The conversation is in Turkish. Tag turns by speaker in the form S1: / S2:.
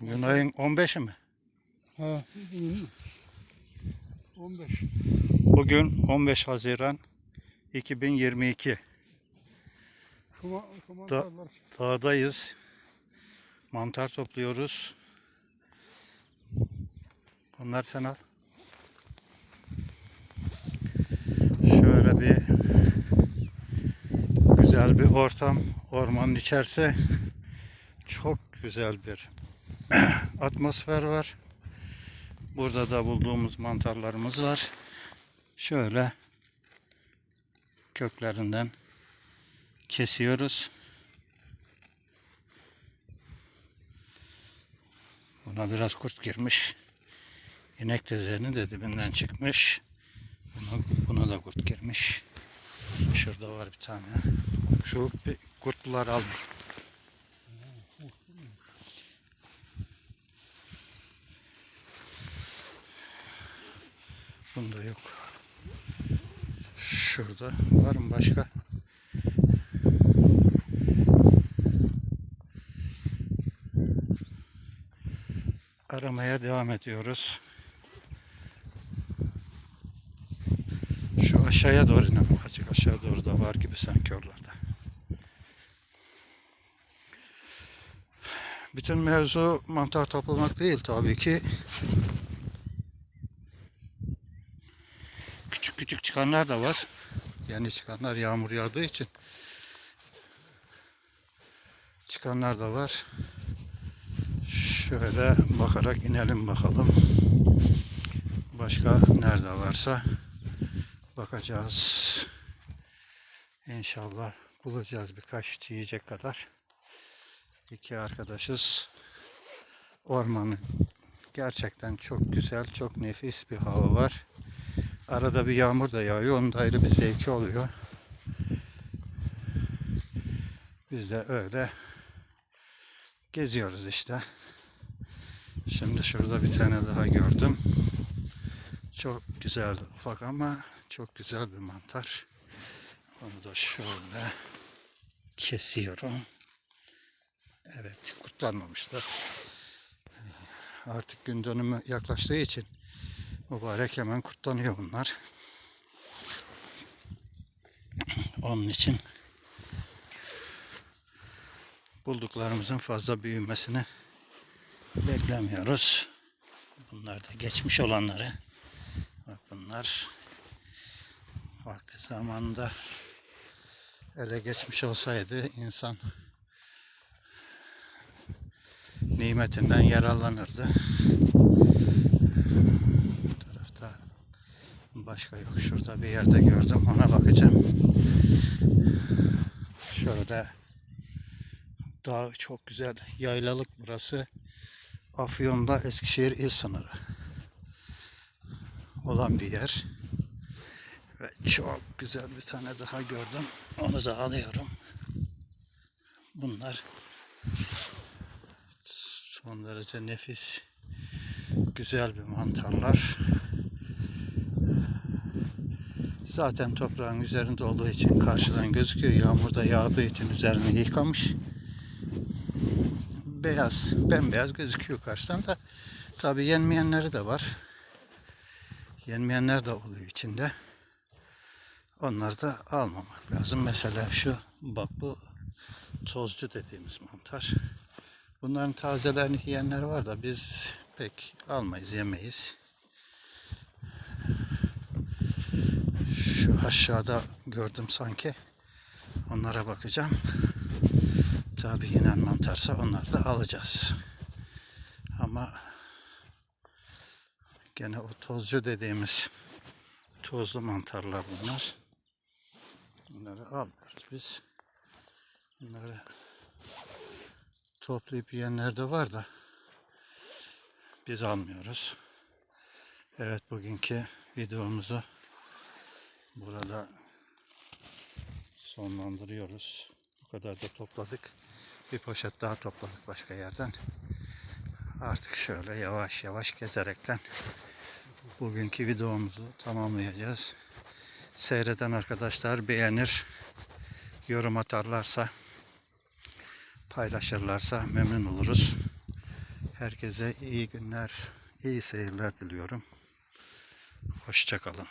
S1: Bugün ayın 15'i mi?
S2: Ha, bugün 15.
S1: Bugün 15 Haziran 2022.
S2: Kuma, kumandarlar.
S1: Dağdayız. Mantar topluyoruz. Bunlar sen al. Şöyle bir güzel bir ortam. Ormanın içerisi çok güzel bir atmosfer var. Burada da bulduğumuz mantarlarımız var. Şöyle köklerinden kesiyoruz. Buna biraz kurt girmiş. İnek tezerinin de dibinden çıkmış. Buna, buna da kurt girmiş. Şurada var bir tane. Şu kurtlular al. Bunda yok. Şurada var mı başka? aramaya devam ediyoruz. Şu aşağıya doğru inelim. Azıcık aşağı doğru da var gibi sanki oralarda. Bütün mevzu mantar toplamak değil tabii ki. Çıkanlar da var. Yeni çıkanlar yağmur yağdığı için. Çıkanlar da var. Şöyle bakarak inelim bakalım. Başka nerede varsa bakacağız. İnşallah bulacağız birkaç yiyecek kadar. İki arkadaşız. Ormanın gerçekten çok güzel, çok nefis bir hava var. Arada bir yağmur da yağıyor. Onun da ayrı bir zevki oluyor. Biz de öyle geziyoruz işte. Şimdi şurada bir tane daha gördüm. Çok güzel ufak ama çok güzel bir mantar. Onu da şöyle kesiyorum. Evet kurtlanmamışlar. Artık gün dönümü yaklaştığı için mübarek hemen kurtlanıyor bunlar. Onun için bulduklarımızın fazla büyümesini beklemiyoruz. Bunlar da geçmiş olanları. Bak bunlar vakti zamanında ele geçmiş olsaydı insan nimetinden yararlanırdı. Başka yok. Şurada bir yerde gördüm. Ona bakacağım. Şöyle dağ çok güzel. Yaylalık burası. Afyon'da Eskişehir il sınırı olan bir yer. Ve çok güzel bir tane daha gördüm. Onu da alıyorum. Bunlar son derece nefis, güzel bir mantarlar. Zaten toprağın üzerinde olduğu için karşıdan gözüküyor. Yağmur da yağdığı için üzerini yıkamış beyaz, bembeyaz gözüküyor karşıdan da. Tabi yenmeyenleri de var. Yenmeyenler de oluyor içinde. Onları da almamak lazım. Mesela şu, bak bu tozcu dediğimiz mantar. Bunların tazelerini yiyenler var da biz pek almayız, yemeyiz. Şu aşağıda gördüm sanki. Onlara bakacağım. Tabi yenen mantarsa onları da alacağız. Ama gene o tozcu dediğimiz tozlu mantarlar bunlar. Bunları almıyoruz biz. Bunları toplayıp yiyenler de var da biz almıyoruz. Evet bugünkü videomuzu burada sonlandırıyoruz. Bu kadar da topladık. Bir poşet daha topladık başka yerden. Artık şöyle yavaş yavaş gezerekten bugünkü videomuzu tamamlayacağız. Seyreden arkadaşlar beğenir, yorum atarlarsa, paylaşırlarsa memnun oluruz. Herkese iyi günler, iyi seyirler diliyorum. Hoşçakalın.